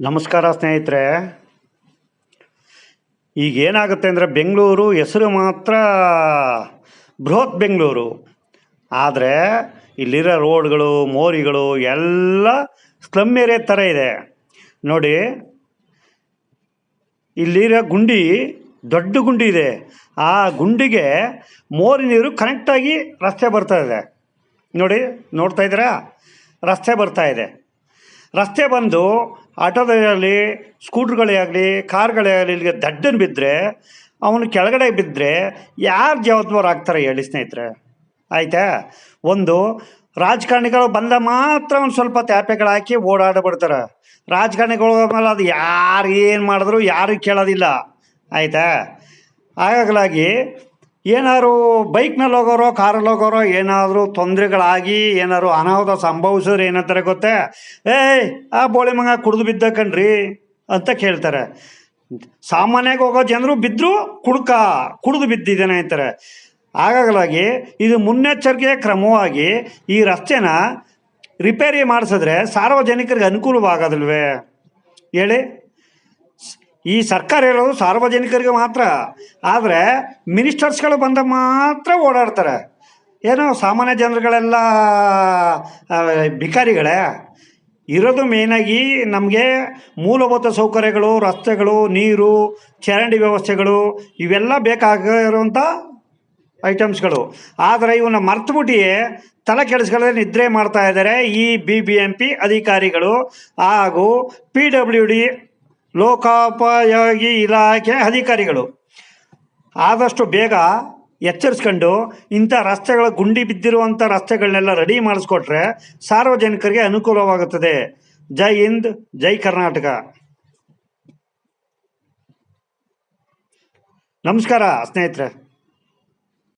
ನಮಸ್ಕಾರ ಸ್ನೇಹಿತರೆ. ಈಗ ಏನಾಗುತ್ತೆ ಅಂದರೆ ಬೆಂಗಳೂರು ಹೆಸರು ಮಾತ್ರ ಬೃಹತ್ ಬೆಂಗಳೂರು. ಆದರೆ ಇಲ್ಲಿರೋ ರೋಡ್ಗಳು, ಮೋರಿಗಳು ಎಲ್ಲ ಸ್ಲಮ್ ಏರಿಯಾ ಥರ ಇದೆ. ನೋಡಿ, ಇಲ್ಲಿರೋ ಗುಂಡಿ ದೊಡ್ಡ ಗುಂಡಿ ಇದೆ. ಆ ಗುಂಡಿಗೆ ಮೋರಿ ನೀರು ಕನೆಕ್ಟಾಗಿ ರಸ್ತೆ ಬರ್ತಾ ಇದೆ. ನೋಡಿ, ನೋಡ್ತಾ ಇದ್ದೀರಾ? ರಸ್ತೆ ಬರ್ತಾ ಇದೆ. ರಸ್ತೆ ಬಂದು ಆಟೋದಾಗಲಿ ಸ್ಕೂಟ್ರ್ಗಳೇ ಆಗಲಿ ಕಾರ್ಗಳೇ ಆಗಲಿ ಇಲ್ಲಿಗೆ ದಡ್ಡನ್ ಬಿದ್ದರೆ ಅವನು ಕೆಳಗಡೆ ಬಿದ್ದರೆ ಯಾರು ಜವಾಬ್ದಾರ ಆಗ್ತಾರೆ ಹೇಳಿ ಸ್ನೇಹಿತರೆ? ಆಯಿತಾ? ಒಂದು, ರಾಜಕಾರಣಿಗಳು ಬಂದ ಮಾತ್ರ ಒಂದು ಸ್ವಲ್ಪ ತ್ಯಾಪೆಗಳು ಹಾಕಿ ಓಡಾಡಬಿಡ್ತಾರೆ ರಾಜಕಾರಣಿಗಳು ಮೇಲೆ ಅದು ಯಾರು ಏನು ಮಾಡಿದ್ರು ಯಾರಿಗೂ ಕೇಳೋದಿಲ್ಲ. ಆಯಿತಾ? ಹಾಗಾಗಲಾಗಿ ಏನಾದ್ರು ಬೈಕ್ನಲ್ಲಿ ಹೋಗೋರೋ, ಕಾರಲ್ಲಿ ಹೋಗೋರೋ, ಏನಾದರೂ ತೊಂದರೆಗಳಾಗಿ ಏನಾದ್ರು ಅನಾಹುತ ಸಂಭವಿಸಿದ್ರೆ ಏನಂತಾರೆ ಗೊತ್ತೇ? ಏಯ್, ಆ ಬೋಳಿ ಮಂಗ ಕುಡಿದು ಬಿದ್ದ ಕಣ್ರಿ ಅಂತ ಕೇಳ್ತಾರೆ. ಸಾಮಾನ್ಯವಾಗಿ ಹೋಗೋ ಜನರು ಬಿದ್ದರು ಕುಡ್ಕ, ಕುಡಿದು ಬಿದ್ದಿದ್ದೇನೆ ಅಂತಾರೆ. ಹಾಗಾಗಲಾಗಿ ಇದು ಮುನ್ನೆಚ್ಚರಿಕೆಯ ಕ್ರಮವಾಗಿ ಈ ರಸ್ತೆನ ರಿಪೇರಿ ಮಾಡಿಸಿದ್ರೆ ಸಾರ್ವಜನಿಕರಿಗೆ ಅನುಕೂಲವಾಗೋದಿಲ್ವೇ? ಹೇಳಿ. ಈ ಸರ್ಕಾರ ಇರೋದು ಸಾರ್ವಜನಿಕರಿಗೆ ಮಾತ್ರ. ಆದರೆ ಮಿನಿಸ್ಟರ್ಸ್ಗಳು ಬಂದ ಮಾತ್ರ ಓಡಾಡ್ತಾರೆ. ಏನೋ ಸಾಮಾನ್ಯ ಜನರುಗಳೆಲ್ಲ ಭಿಕಾರಿಗಳೇ, ಇರೋದು ಮೇನಾಗಿ ನಮಗೆ ಮೂಲಭೂತ ಸೌಕರ್ಯಗಳು, ರಸ್ತೆಗಳು, ನೀರು, ಚರಂಡಿ ವ್ಯವಸ್ಥೆಗಳು, ಇವೆಲ್ಲ ಬೇಕಾಗಿರುವಂಥ ಐಟಮ್ಸ್ಗಳು. ಆದರೆ ಇವನ್ನ ಮರ್ತುಬಿಟ್ಟಿಯೇ ತಲೆ ಕೆಡಿಸ್ಕೊಳ್ಳದೆ ನಿದ್ರೆ ಮಾಡ್ತಾ ಇದ್ದಾರೆ ಈ ಬಿ ಬಿ ಎಂ ಪಿ ಅಧಿಕಾರಿಗಳು ಹಾಗೂ ಪಿ ಡಬ್ಲ್ಯೂ ಡಿ ಲೋಕೋಪಯೋಗಿ ಇಲಾಖೆ ಅಧಿಕಾರಿಗಳು. ಆದಷ್ಟು ಬೇಗ ಎಚ್ಚರಿಸ್ಕೊಂಡು ಇಂಥ ರಸ್ತೆಗಳ ಗುಂಡಿ ಬಿದ್ದಿರುವಂಥ ರಸ್ತೆಗಳನ್ನೆಲ್ಲ ರೆಡಿ ಮಾಡಿಸ್ಕೊಟ್ರೆ ಸಾರ್ವಜನಿಕರಿಗೆ ಅನುಕೂಲವಾಗುತ್ತದೆ. ಜೈ ಹಿಂದ್, ಜೈ ಕರ್ನಾಟಕ. ನಮಸ್ಕಾರ ಸ್ನೇಹಿತರೆ.